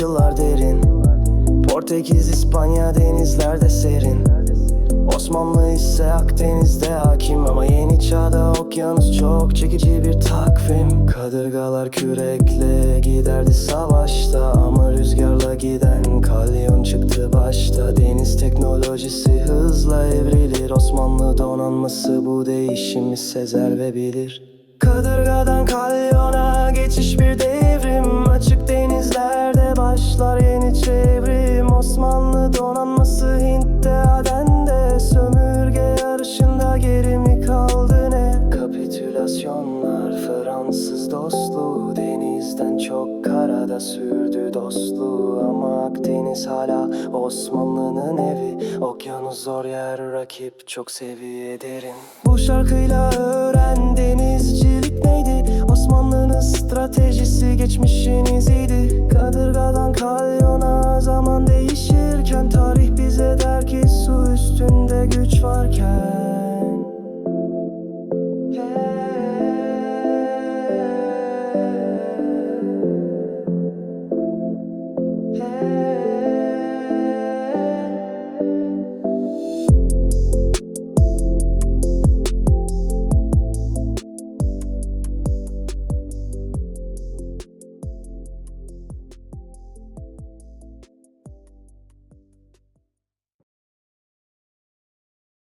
yıllar derin. Portekiz, İspanya denizlerde serin. Osmanlı ise Akdeniz'de hakim Ama yeni çağda okyanus çok çekici bir takvim. Kadırgalar kürekle giderdi savaşta Ama rüzgarla giden kalyon çıktı başta. Deniz teknolojisi hızla evrilir Osmanlı donanması bu değişimi sezer ve bilir. Kadırgadan kalyona geçiş bir devrim. Açık denizlerde başlar yeni çevrim. Osmanlı donanması Hint'te Aden'de. Sömürge yarışında geri mi kaldı ne? Kapitülasyonlar Fransız dostluğu. Denizden çok karada sürdü dostluğu. Ama Akdeniz hala Osmanlı'nın evi. Okyanus zor yer rakip çok seviye derin. Bu şarkıyla öğren geçmişiniz iyiydi Kadırgadan kalyona zaman değişirken Tarih bize der ki su üstünde güç varken.